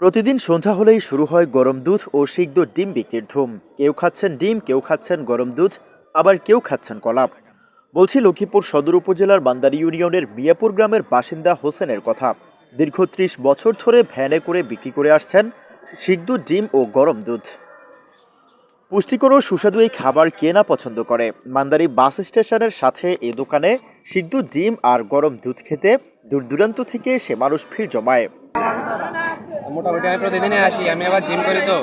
প্রতিদিন সন্ধ্যা হলেই শুরু হয় গরম দুধ ও সিদ্ধ ডিম বিক্রির ধুম। কেউ খাচ্ছেন ডিম, কেউ খাচ্ছেন গরম দুধ, আবার কেউ খাচ্ছেন কলাপ। বলছি লক্ষ্মীপুর সদর উপজেলার বান্দারি ইউনিয়নের মিয়াপুর গ্রামের বাসিন্দা হোসেনের কথা। দীর্ঘ ত্রিশ বছর ধরে ভ্যানে করে বিক্রি করে আসছেন সিদ্ধ ডিম ও গরম দুধ। পুষ্টিকর ও সুস্বাদু এই খাবার কে না পছন্দ করে? মান্দারি বাস স্টেশনের সাথে এ দোকানে সিদ্ধ ডিম আর গরম দুধ খেতে দূর দূরান্ত থেকে সে মানুষ ভিড় জমায়। মোটামুটি আমি প্রতিদিনই আসি, আমি আবার জিম করি তো।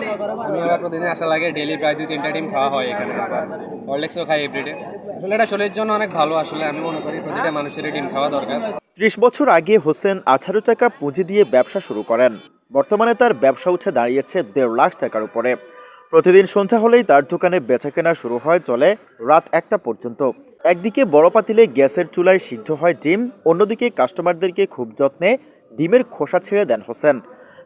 আমি আবার প্রতিদিন আসা লাগে ডেলি প্রায় দুই, তিনটা ডিম খাওয়া হয় এখানে। হরলিক্সও খাই এভরিডে আসলে এটা শরীরের জন্য অনেক ভালো, আসলে আমি মনে করি প্রতিটা মানুষের ডিম খাওয়া দরকার। ত্রিশ বছর আগে হোসেন আঠারো টাকা পুঁজি দিয়ে ব্যবসা শুরু করেন। বর্তমানে তার ব্যবসা উঠে দাঁড়িয়েছে দেড় লাখ টাকার উপরে। প্রতিদিন সন্ধ্যা হলেই তার দোকানে বেচাকেনা শুরু হয়, চলে রাত একটা পর্যন্ত। একদিকে বড় পাতিলে গ্যাসের চুলায় সিদ্ধ হয় ডিম, অন্যদিকে কাস্টমারদেরকে খুব যত্নে ডিমের খোসা ছেড়ে দেন হোসেন।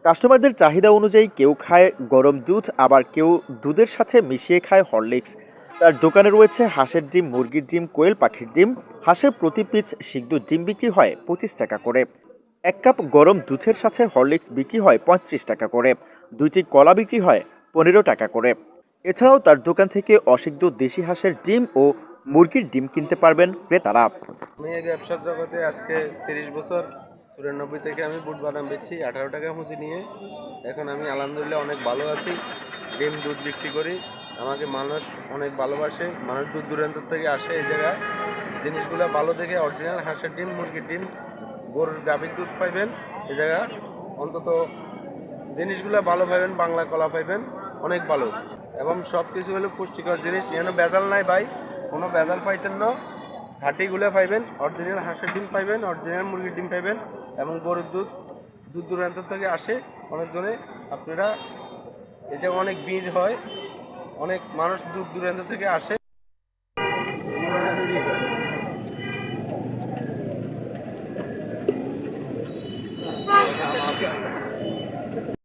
কাস্টমারদের চাহিদা অনুযায়ী কেউ খায় গরম দুধ, আবার কেউ দুধের সাথে মিশিয়ে খায় হরলিক্স। তার দোকানে রয়েছে হাঁসের ডিম, মুরগির ডিম, কোয়েল পাখির ডিম। হাঁসের প্রতি পিচ সিদ্ধ ডিম বিক্রি হয় পঁচিশ টাকা করে। এক কাপ গরম দুধের সাথে হরলিক্স বিক্রি হয় পঁয়ত্রিশ টাকা করে। দুইটি কলা বিক্রি হয় পনেরো টাকা করে। এছাড়াও তার দোকান থেকে অসিদ্ধ দেশি হাঁসের ডিম ও মুরগির ডিম কিনতে পারবেন ক্রেতারা। আমি এই ব্যবসার জগতে আজকে তিরিশ বছর চুরানব্বই থেকে আমি বুট বাদাম বেচছি, আঠারো টাকা মুচি নিয়ে। এখন আমি আলহামদুলিল্লাহ অনেক ভালো আছি, ডিম দুধ বিক্রি করি। আমাকে মানুষ অনেক ভালোবাসে, মানুষ দূর দূরান্ত থেকে আসে এই জায়গায়। জিনিসগুলো ভালো দেখে অরিজিনাল হাঁসের ডিম, মুরগির ডিম, গরুর গাভীর দুধ পাইবেন এই জায়গা। অন্তত জিনিসগুলো ভালো পাইবেন, বাংলা কলা পাইবেন, অনেক ভালো। এবং সব কিছু হলো পুষ্টিকর জিনিস, এখানে বেজাল নাই ভাই, কোনো বেজাল পাইতেন না। ঘাটিগুলো পাইবেন, অরিজিনাল হাঁসের ডিম পাইবেন, অরিজিনাল মুরগির ডিম পাইবেন এবং গরুর দুধ দূর দূরান্ত থেকে আসে। অনেকজনে আপনারা এটা অনেক ভিড় হয়, অনেক মানুষ দূর দূরান্ত থেকে আসে।